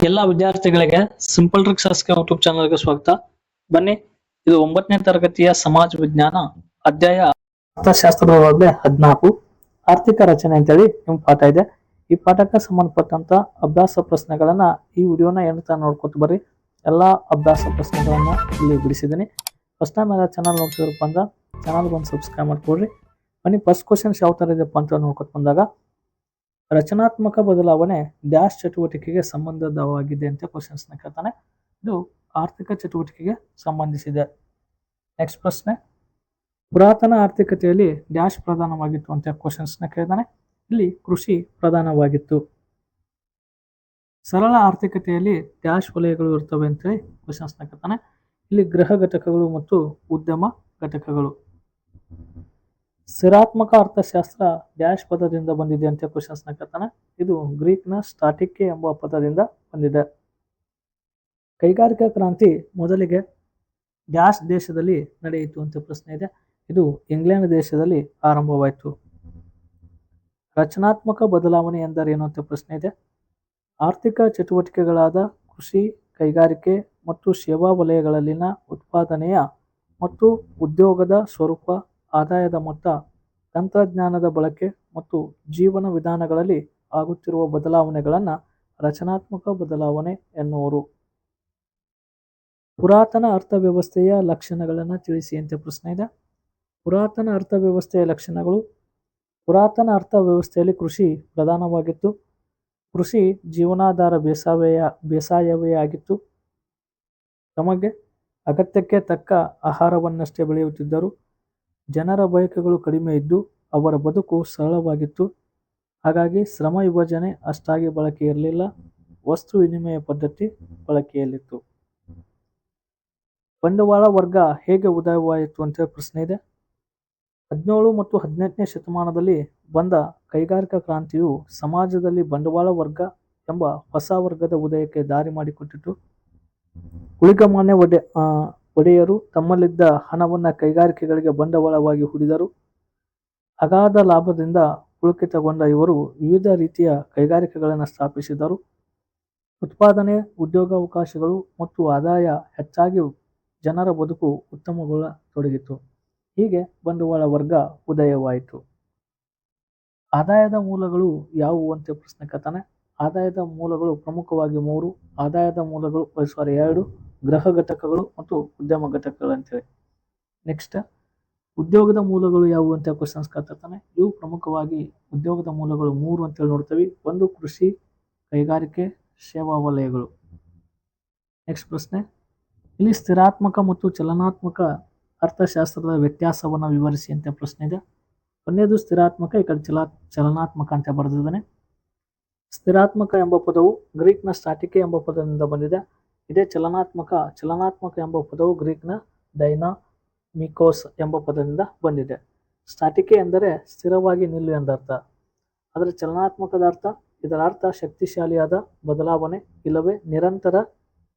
ಎಲ್ಲ ವಿದ್ಯಾರ್ಥಿಗಳಿಗೆ simple tricks ಅಸ್ಕೆ YouTube ಚಾನಲ್ಗೆ ಸ್ವಾಗತ. ಬನ್ನಿ, ಇದು ಒಂಬತ್ತನೇ ತರಗತಿಯ ಸಮಾಜ ವಿಜ್ಞಾನ ಅಧ್ಯಾಯ ಅರ್ಥಶಾಸ್ತ್ರದ ಒಳಗಡೆ ಹದಿನಾಲ್ಕು. ಆರ್ಥಿಕ ರಚನೆ ಅಂತೇಳಿ ನಿಮ್ ಪಾಠ ಇದೆ. ಈ ಪಾಠಕ್ಕೆ ಸಂಬಂಧಪಟ್ಟಂತ ಅಭ್ಯಾಸ ಪ್ರಶ್ನೆಗಳನ್ನ ಈ ವಿಡಿಯೋನ ಏನು ನೋಡ್ಕೊತ ಬರ್ರಿ. ಎಲ್ಲಾ ಅಭ್ಯಾಸ ಪ್ರಶ್ನೆಗಳನ್ನ ಇಲ್ಲಿ ಬಿಡಿಸಿದ್ದೀನಿ. ಫಸ್ಟ್ ಟೈಮ್ ಎಲ್ಲ ಚಾನಲ್ ನೋಡ್ತಿದ್ರಪ್ಪ ಅಂದ್ರೆ ಚಾನಲ್ಗೆ ಒಂದು ಸಬ್ಸ್ಕ್ರೈಬ್ ಮಾಡ್ಕೊಡ್ರಿ. ಬನ್ನಿ ಫಸ್ಟ್ ಕ್ವಶನ್ಸ್ ಯಾವ ತರ ಇದೆಪ್ಪ ಅಂತ ನೋಡ್ಕೊತ ಬಂದಾಗ ರಚನಾತ್ಮಕ ಬದಲಾವಣೆ ಡ್ಯಾಶ್ ಚಟುವಟಿಕೆಗೆ ಸಂಬಂಧದವಾಗಿದೆ ಅಂತ ಕ್ವಶನ್ಸ್ನ ಕೇಳ್ತಾನೆ. ಇದು ಆರ್ಥಿಕ ಚಟುವಟಿಕೆಗೆ ಸಂಬಂಧಿಸಿದೆ. ನೆಕ್ಸ್ಟ್ ಪ್ರಶ್ನೆ. ಪುರಾತನ ಆರ್ಥಿಕತೆಯಲ್ಲಿ ಡ್ಯಾಶ್ ಪ್ರಧಾನವಾಗಿತ್ತು ಅಂತ ಕ್ವಶನ್ಸ್ನ ಕೇಳ್ತಾನೆ. ಇಲ್ಲಿ ಕೃಷಿ ಪ್ರಧಾನವಾಗಿತ್ತು. ಸರಳ ಆರ್ಥಿಕತೆಯಲ್ಲಿ ಡ್ಯಾಶ್ ವಲಯಗಳು ಇರ್ತವೆ ಅಂತೇಳಿ ಕ್ವಶನ್ಸ್ನ ಕೇಳ್ತಾನೆ. ಇಲ್ಲಿ ಗೃಹ ಘಟಕಗಳು ಮತ್ತು ಉದ್ಯಮ ಘಟಕಗಳು. ಸ್ಥಿರಾತ್ಮಕ ಅರ್ಥಶಾಸ್ತ್ರ ಡ್ಯಾಶ್ ಪದದಿಂದ ಬಂದಿದೆ ಅಂತ ಕ್ವಶನ್ಸ್ನ ಕೇಳ್ತಾನೆ ಇದು ಗ್ರೀಕ್ನ ಸ್ಟಾಟಿಕೆ ಎಂಬ ಪದದಿಂದ ಬಂದಿದೆ. ಕೈಗಾರಿಕಾ ಕ್ರಾಂತಿ ಮೊದಲಿಗೆ ಡ್ಯಾಶ್ ದೇಶದಲ್ಲಿ ನಡೆಯಿತು ಅಂತ ಪ್ರಶ್ನೆ ಇದೆ. ಇದು ಇಂಗ್ಲೆಂಡ್ ದೇಶದಲ್ಲಿ ಆರಂಭವಾಯಿತು. ರಚನಾತ್ಮಕ ಬದಲಾವಣೆ ಎಂದರೇನು ಅಂತ ಪ್ರಶ್ನೆ ಇದೆ. ಆರ್ಥಿಕ ಚಟುವಟಿಕೆಗಳಾದ ಕೃಷಿ, ಕೈಗಾರಿಕೆ ಮತ್ತು ಸೇವಾ ವಲಯಗಳಲ್ಲಿನ ಉತ್ಪಾದನೆಯ ಮತ್ತು ಉದ್ಯೋಗದ ಸ್ವರೂಪ ಆದಾಯದ ಮೊತ್ತ ತಂತ್ರಜ್ಞಾನದ ಬಳಕೆ ಮತ್ತು ಜೀವನ ವಿಧಾನಗಳಲ್ಲಿ ಆಗುತ್ತಿರುವ ಬದಲಾವಣೆಗಳನ್ನು ರಚನಾತ್ಮಕ ಬದಲಾವಣೆ ಎನ್ನುವರು. ಪುರಾತನ ಅರ್ಥವ್ಯವಸ್ಥೆಯ ಲಕ್ಷಣಗಳನ್ನು ತಿಳಿಸಿ ಅಂತ ಪ್ರಶ್ನೆ ಇದೆ. ಪುರಾತನ ಅರ್ಥವ್ಯವಸ್ಥೆಯ ಲಕ್ಷಣಗಳು, ಪುರಾತನ ಅರ್ಥವ್ಯವಸ್ಥೆಯಲ್ಲಿ ಕೃಷಿ ಪ್ರಧಾನವಾಗಿತ್ತು. ಕೃಷಿ ಜೀವನಾಧಾರ ಬೇಸಾಯ ಬೇಸಾಯವೇ ಆಗಿತ್ತು. ತಮಗೆ ಅಗತ್ಯಕ್ಕೆ ತಕ್ಕ ಆಹಾರವನ್ನಷ್ಟೇ ಬೆಳೆಯುತ್ತಿದ್ದರು. ಜನರ ಬಯಕೆಗಳು ಕಡಿಮೆ ಇದ್ದು ಅವರ ಬದುಕು ಸರಳವಾಗಿತ್ತು. ಹಾಗಾಗಿ ಶ್ರಮ ವಿಭಜನೆ ಅಷ್ಟಾಗಿ ಬಳಕೆ ಇರಲಿಲ್ಲ. ವಸ್ತು ವಿನಿಮಯ ಪದ್ಧತಿ ಬಳಕೆಯಲ್ಲಿತ್ತು. ಬಂಡವಾಳ ವರ್ಗ ಹೇಗೆ ಉದಯವಾಯಿತು ಅಂತ ಪ್ರಶ್ನೆ ಇದೆ. ಹದಿನೇಳು ಮತ್ತು ಹದಿನೆಂಟನೇ ಶತಮಾನದಲ್ಲಿ ಬಂದ ಕೈಗಾರಿಕಾ ಕ್ರಾಂತಿಯು ಸಮಾಜದಲ್ಲಿ ಬಂಡವಾಳ ವರ್ಗ ಎಂಬ ಹೊಸ ವರ್ಗದ ಉದಯಕ್ಕೆ ದಾರಿ ಮಾಡಿಕೊಟ್ಟಿತು. ಉಳಿಗಮಾನ್ಯ ಒಡೆ ಒಡೆಯರು ತಮ್ಮಲ್ಲಿದ್ದ ಹಣವನ್ನು ಕೈಗಾರಿಕೆಗಳಿಗೆ ಬಂಡವಾಳವಾಗಿ ಹೂಡಿದರು. ಅಗಾಧ ಲಾಭದಿಂದ ಪುಳಕಿತಗೊಂಡ ಇವರು ವಿವಿಧ ರೀತಿಯ ಕೈಗಾರಿಕೆಗಳನ್ನು ಸ್ಥಾಪಿಸಿದರು. ಉತ್ಪಾದನೆ, ಉದ್ಯೋಗಾವಕಾಶಗಳು ಮತ್ತು ಆದಾಯ ಹೆಚ್ಚಾಗಿ ಜನರ ಬದುಕು ಉತ್ತಮಗೊಳ್ಳತೊಡಗಿತು. ಹೀಗೆ ಬಂಡವಾಳ ವರ್ಗ ಉದಯವಾಯಿತು. ಆದಾಯದ ಮೂಲಗಳು ಯಾವುವು ಅಂತ ಪ್ರಶ್ನೆ ಕಥನೆ? ಆದಾಯದ ಮೂಲಗಳು ಪ್ರಮುಖವಾಗಿ ಮೂರು, ಆದಾಯದ ಮೂಲಗಳು ಸಾರಿ ಎರಡು ಗೃಹ ಘಟಕಗಳು ಮತ್ತು ಉದ್ಯಮ ಘಟಕಗಳು ಅಂತೇಳಿ ನೆಕ್ಸ್ಟ್ ಉದ್ಯೋಗದ ಮೂಲಗಳು ಯಾವುವು ಅಂತ ಕ್ವಶನ್ಸ್ ಕೇಳ್ತಿರ್ತಾನೆ ಇವು ಪ್ರಮುಖವಾಗಿ ಉದ್ಯೋಗದ ಮೂಲಗಳು ಮೂರು ಅಂತೇಳಿ ನೋಡ್ತೀವಿ. ಒಂದು, ಕೃಷಿ, ಕೈಗಾರಿಕೆ, ಸೇವಾ ವಲಯಗಳು. ನೆಕ್ಸ್ಟ್ ಪ್ರಶ್ನೆ. ಇಲ್ಲಿ ಸ್ಥಿರಾತ್ಮಕ ಮತ್ತು ಚಲನಾತ್ಮಕ ಅರ್ಥಶಾಸ್ತ್ರದ ವ್ಯತ್ಯಾಸವನ್ನು ವಿವರಿಸಿ ಅಂತ ಪ್ರಶ್ನೆ ಇದೆ. ಕೊನೆಯದು ಸ್ಥಿರಾತ್ಮಕ, ಈ ಕಡೆ ಚಲ, ಚಲನಾತ್ಮಕ ಅಂತ ಬರೆದಿದ್ದಾನೆ. ಸ್ಥಿರಾತ್ಮಕ ಎಂಬ ಪದವು ಗ್ರೀಕ್ನ ಸ್ಟಾಟಿಕೆ ಎಂಬ ಪದದಿಂದ ಬಂದಿದೆ. ಇದೇ ಚಲನಾತ್ಮಕ ಚಲನಾತ್ಮಕ ಎಂಬ ಪದವು ಗ್ರೀಕ್ನ ಡೈನಾ ಮಿಕೋಸ್ ಎಂಬ ಪದದಿಂದ ಬಂದಿದೆ. ಸ್ಟಾಟಿಕೆ ಎಂದರೆ ಸ್ಥಿರವಾಗಿ ನಿಲ್ಲು ಎಂದರ್ಥ. ಆದರೆ ಚಲನಾತ್ಮಕದ ಅರ್ಥ, ಇದರ ಅರ್ಥ ಶಕ್ತಿಶಾಲಿಯಾದ ಬದಲಾವಣೆ ಇಲ್ಲವೇ ನಿರಂತರ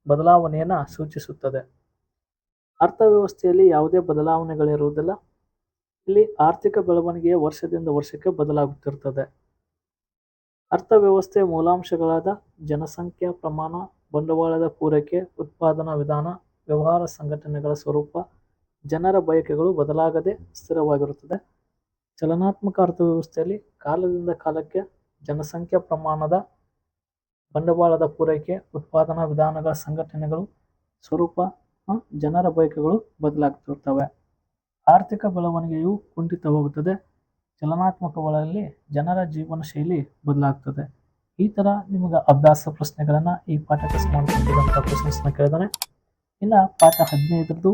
ಬದಲಾವಣೆಯನ್ನು ಸೂಚಿಸುತ್ತದೆ. ಅರ್ಥವ್ಯವಸ್ಥೆಯಲ್ಲಿ ಯಾವುದೇ ಬದಲಾವಣೆಗಳಿರುವುದಿಲ್ಲ. ಇಲ್ಲಿ ಆರ್ಥಿಕ ಬೆಳವಣಿಗೆಯ ವರ್ಷದಿಂದ ವರ್ಷಕ್ಕೆ ಬದಲಾಗುತ್ತಿರುತ್ತದೆ. ಅರ್ಥವ್ಯವಸ್ಥೆಯ ಮೂಲಾಂಶಗಳಾದ ಜನಸಂಖ್ಯಾ ಪ್ರಮಾಣ, ಬಂಡವಾಳದ ಪೂರೈಕೆ, ಉತ್ಪಾದನಾ ವಿಧಾನ, ವ್ಯವಹಾರ ಸಂಘಟನೆಗಳ ಸ್ವರೂಪ, ಜನರ ಬಯಕೆಗಳು ಬದಲಾಗದೆ ಸ್ಥಿರವಾಗಿರುತ್ತದೆ. ಚಲನಾತ್ಮಕ ಅರ್ಥವ್ಯವಸ್ಥೆಯಲ್ಲಿ ಕಾಲದಿಂದ ಕಾಲಕ್ಕೆ ಜನಸಂಖ್ಯಾ ಪ್ರಮಾಣದ, ಬಂಡವಾಳದ ಪೂರೈಕೆ, ಉತ್ಪಾದನಾ ವಿಧಾನಗಳ ಸಂಘಟನೆಗಳು ಸ್ವರೂಪ ಜನರ ಬಯಕೆಗಳು ಬದಲಾಗ್ತಿರ್ತವೆ ಆರ್ಥಿಕ ಬೆಳವಣಿಗೆಯು ಕುಂಠಿತವಾಗುತ್ತದೆ. ಚಲನಾತ್ಮಕಗಳಲ್ಲಿ ಜನರ ಜೀವನ ಶೈಲಿ ಬದಲಾಗ್ತದೆ. ಈ ತರ ನಿಮಗೆ ಅಭ್ಯಾಸ ಪ್ರಶ್ನೆಗಳನ್ನು ಈ ಪಾಠಕ್ಕೆ ಸಂಬಂಧಪಟ್ಟಿರುವಂತಹ ಪ್ರಶ್ನೆಸ್ನ ಕೇಳಿದರೆ, ಇನ್ನ ಪಾಠ ಹದಿನೈದರದ್ದು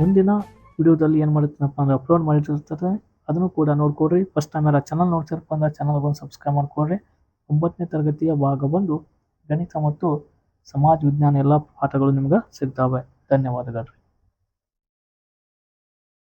ಮುಂದಿನ ವಿಡಿಯೋದಲ್ಲಿ ಏನು ಮಾಡಿರ್ತೀನಪ್ಪ ಅಂದ್ರೆ ಅಪ್ಲೋಡ್ ಮಾಡಿರ್ತದೆ, ಅದನ್ನು ಕೂಡ ನೋಡ್ಕೊಡ್ರಿ ಫಸ್ಟ್ ಟೈಮ್ ಎಲ್ಲ ಚಾನಲ್ ನೋಡ್ತಿರಪ್ಪ ಅಂದ್ರೆ ಚಾನಲ್ ಬಂದು ಸಬ್ಸ್ಕ್ರೈಬ್ ಮಾಡ್ಕೊಡ್ರಿ ಒಂಬತ್ತನೇ ತರಗತಿಯ ಭಾಗ ಬಂದು ಗಣಿತ ಮತ್ತು ಸಮಾಜ ವಿಜ್ಞಾನ ಎಲ್ಲ ಪಾಠಗಳು ನಿಮ್ಗೆ ಸಿಗ್ತಾವೆ. ಧನ್ಯವಾದಗಳು.